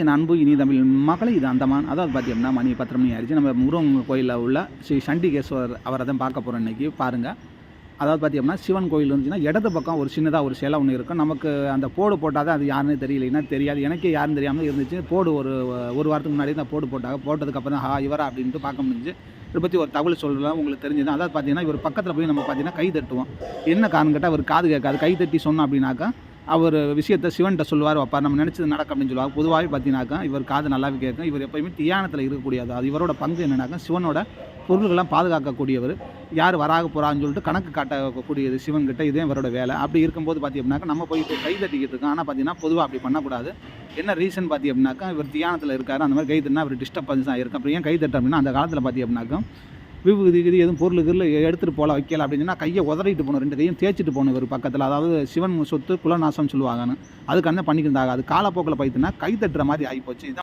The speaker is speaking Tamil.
என் அன்பு இனி தமிழ் மக்களை இது அந்தமான். அதாவது பார்த்தீங்கன்னா மணி பத்தரை மணி ஆயிடுச்சு. நம்ம முருகன் கோயிலில் உள்ள ஸ்ரீ சண்டிகேஸ்வரர் அவரை தான் பார்க்க போகிறோம் இன்றைக்கி பாருங்கள் அதாவது பார்த்தீங்கன்னா சிவன் கோயில் இருந்துச்சுன்னா இடது பக்கம் ஒரு சின்னதாக ஒரு சிலை ஒன்று இருக்கும். நமக்கு அந்த போடு போட்டால் தான் அது யாருன்னு தெரியலைன்னா தெரியாது. எனக்கே யாரும் தெரியாமல் இருந்துச்சு. போடு ஒரு ஒரு வாரத்துக்கு முன்னாடி தான் போடு போட்டாங்க. போட்டதுக்கப்புறம் தான் ஹா இவரா? அப்படின்ட்டு பார்க்க முடிஞ்சு இதை பற்றி ஒரு தகவல் சொல்லலாம் உங்களுக்கு தெரிஞ்சது அதாவது பார்த்தீங்கன்னா இவர் பக்கத்தில் போய் நம்ம பார்த்தீங்கன்னா கை தட்டுவோம். என்ன காரணம் கேட்டால் அவர் காது கேட்காது. கை தட்டி சொன்னோம் அப்படின்னாக்கா அவர் விஷயத்தை சிவன்கிட்ட சொல்லுவார் அப்பா நம்ம நினச்சது நடக்கும் அப்படின்னு சொல்லுவாங்க பொதுவாகவே பார்த்தீங்கன்னாக்கா இவர் காது நல்லாவே கேட்கும். இவர் எப்பயுமே தியானத்தில் இருக்கக்கூடியது அது இவரோட பங்கு என்னன்னாக்கா சிவனோட பொருள்கள்லாம் பாதுகாக்கக்கூடியவர். யார் வராக போகிறான்னு சொல்லிட்டு கணக்கு காட்டக்கூடியது சிவன்கிட்ட. இதே இவரோட வேலை. அப்படி இருக்கும்போது அப்படின்னாக்கா நம்ம போய் கை தட்டிக்கிட்டு இருக்கோம். ஆனால் பார்த்தீங்கன்னா பொதுவாக அப்படி பண்ணக்கூடாது. என்ன ரீசன் பார்த்தி அப்படின்னாக்கா இவர் தியானத்தில் இருக்காரு அந்த மாதிரி கை தட்டினா அவர் டிஸ்டர்பன்ஸ் தான் இருக்கும் அப்புறம் ஏன் கை தட்டு அப்படின்னா அந்த காலத்தில் பார்த்தி அப்படின்னாக்கா விபூதி இது எதுவும் பொருள் கிருள் எடுத்துகிட்டு போகலாம் வைக்கல அப்படின்னு சொன்னால் கையை உதறிட்டு போகணும் ரெண்டு கையும் தேய்ச்சிட்டு போகணும் இவர் பக்கத்தில். அதாவது சிவன் சொத்து குலநாசம்னு சொல்லுவாங்கன்னு. அதுக்கு அந்த பண்ணிக்கிருந்தாங்க அது காலப்போக்கில் பைத்துனா கை தட்டுற மாதிரி ஆகிப்போச்சு இதான்